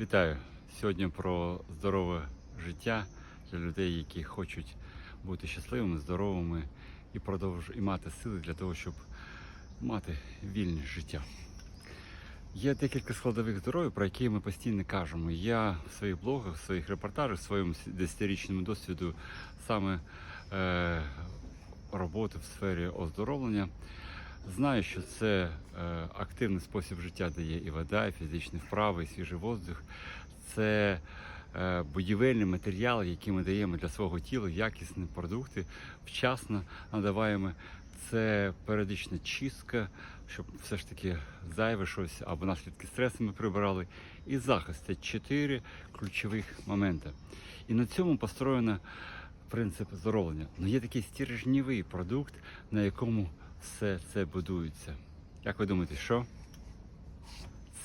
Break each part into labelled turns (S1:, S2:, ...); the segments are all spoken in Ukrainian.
S1: Вітаю! Сьогодні про здорове життя для людей, які хочуть бути щасливими, здоровими і продовж... і мати сили для того, щоб мати вільне життя. Є декілька складових здоров'я, про які ми постійно кажемо. Я в своїх блогах, в своїх репортажах, в своєму 10-річному досвіду саме е, роботи в сфері оздоровлення. Знаю, що це е, активний спосіб життя дає і вода, і фізичні вправи, і свіжий воздух. Це е, будівельний матеріал, який ми даємо для свого тіла, якісні продукти, вчасно надаваємо. Це періодична чистка, щоб все ж таки зайве щось або наслідки стресу ми прибирали. І захист це чотири ключових моменти. І на цьому построєно принцип здоровлення. Ну є такий стержневий продукт, на якому все це будується. Як ви думаєте, що?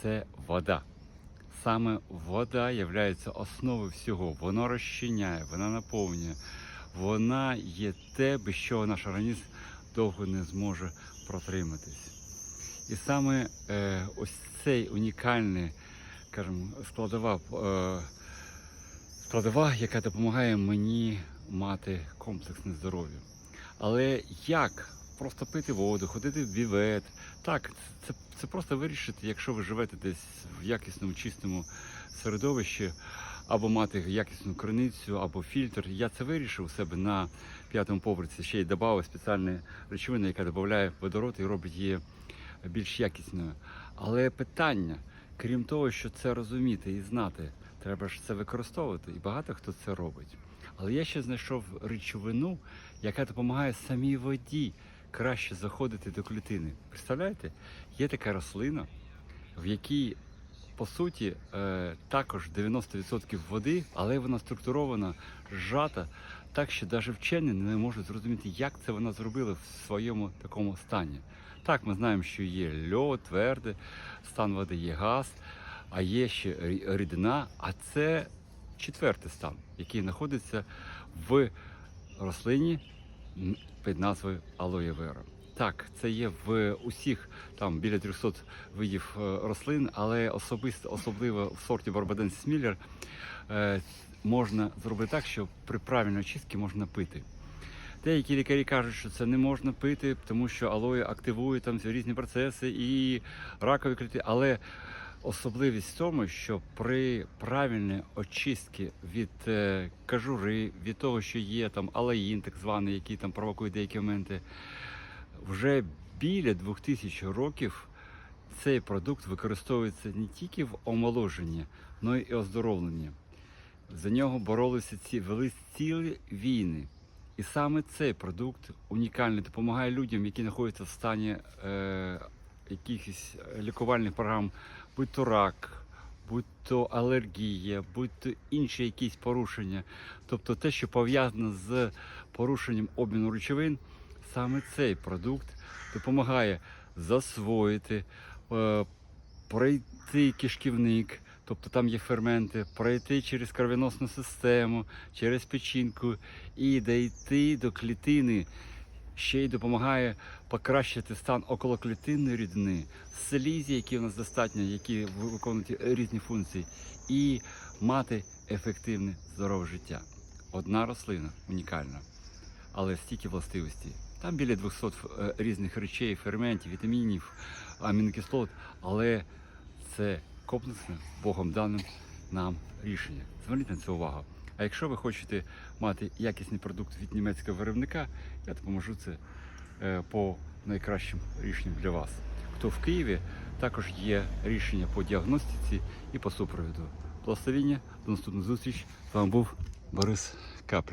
S1: Це вода. Саме вода є основою всього. Вона розчиняє, вона наповнює, вона є те, без чого наш організм довго не зможе протриматись. І саме е, ось цей унікальний, скажімо, складова, е, складова, яка допомагає мені мати комплексне здоров'я. Але як просто пити воду, ходити в бівет, так, це, це просто вирішити, якщо ви живете десь в якісному, чистому середовищі, або мати якісну криницю, або фільтр. Я це вирішив у себе на п'ятому поверсі. Ще й додав спеціальну речовину, яка додає водород і робить її більш якісною. Але питання, крім того, що це розуміти і знати, треба ж це використовувати, і багато хто це робить. Але я ще знайшов речовину, яка допомагає самій воді краще заходити до клітини. Представляєте, є така рослина, в якій по суті е, також 90% води, але вона структурована, зжата, так що навіть вчені не можуть зрозуміти, як це вона зробила в своєму такому стані. Так, ми знаємо, що є льод, твердий, стан води є газ, а є ще рідина, а це четвертий стан, який знаходиться в рослині під назвою алоє вера. Так, це є в усіх там біля 300 видів е, рослин, але особисто, особливо в сорті Барбаденсіс Міллер е, можна зробити так, що при правильній очистці можна пити. Деякі лікарі кажуть, що це не можна пити, тому що алоє активує там різні процеси і ракові клітини. Але особливість в тому, що при правильній очистці від е, кажури, від того, що є там алаїн, так званий, який там провокує деякі моменти, вже біля 2000 років цей продукт використовується не тільки в омоложенні, але й оздоровленні. За нього боролися ці вели цілі війни. І саме цей продукт унікальний допомагає людям, які знаходяться в стані е, якихось лікувальних програм, будь то рак, будь то алергія, будь то інші якісь порушення. Тобто те, що пов'язано з порушенням обміну речовин, саме цей продукт допомагає засвоїти, е, пройти кишківник, тобто там є ферменти, пройти через кровоносну систему, через печінку і дійти до клітини. Ще й допомагає покращити стан околоклітинної рідини, слізі, які у нас достатньо, які виконують різні функції, і мати ефективне здорове життя. Одна рослина унікальна, але стільки властивостей. Там біля 200 е, різних речей, ферментів, вітамінів, амінокислот, але це комплексне Богом даним нам рішення. Зверніть на це увагу. А якщо ви хочете мати якісний продукт від німецького виробника, я допоможу це е, по найкращим рішенням для вас. Хто в Києві, також є рішення по діагностиці і по супровіду. Благословіння, до наступної зустріч. З вами був Борис Капель.